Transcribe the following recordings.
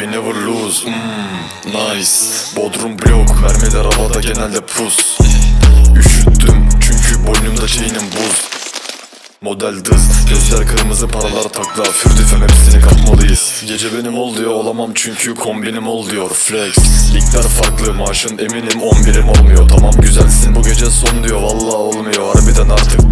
We never lose, mm, nice. Bodrum blok, mermiler havada genelde pus. Üşüttüm çünkü boynumda çeynim buz. Model dız Gözler kırmızı paralar takla. Fürdüfem hepsini kapmalıyız. Gece benim ol diyor olamam çünkü kombinim ol diyor. Flex. Ligler farklı maaşın eminim 11'im olmuyor. Tamam güzelsin bu gece son diyor. Valla olmuyor Harbiden artık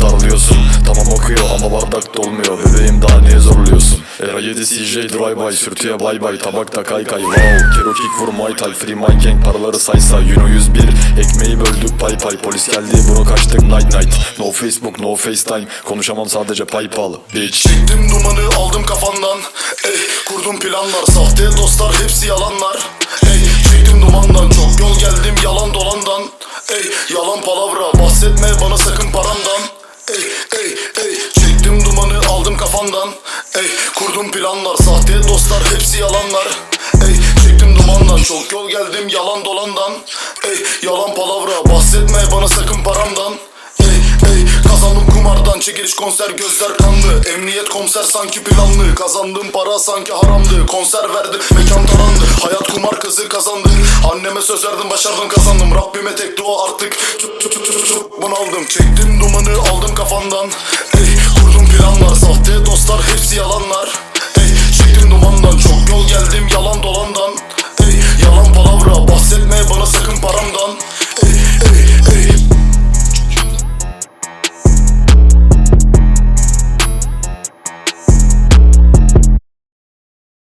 Okuyor ama bardak dolmuyor Bebeğim daha niye zorluyorsun? Era 7 CJ drive by sürtüye bay bay Tabakta kay kay. Wow Kero kick vur muay thai free mind gang Paraları saysa Yuno 101 Ekmeği böldük pay pay. Polis geldi bunu kaçtık night night. No Facebook no FaceTime. Konuşamam sadece PayPal. Bitch. Çektim dumanı aldım kafandan. Ey kurdum planlar. Sahte dostlar hepsi yalanlar. Ey çektim dumandan. Çok yol geldim kafandan Ey kurdum planlar Sahte dostlar hepsi yalanlar. Ey çektim dumandan Çok yol geldim yalan dolandan. Ey yalan palavra Bahsetme bana sakın paramdan. Ey ey kazandım kumardan çekiliş konser gözler kanlı Emniyet komiser sanki planlı Kazandığım para sanki haramdı. Konser verdi mekan tarandı Hayat kumar kızı kazandım Anneme söz verdim başardım kazandım. Rabbime tek dua artık. Çok bunaldım. Çektim dumanı aldım kafandan. Ey kurdum planlar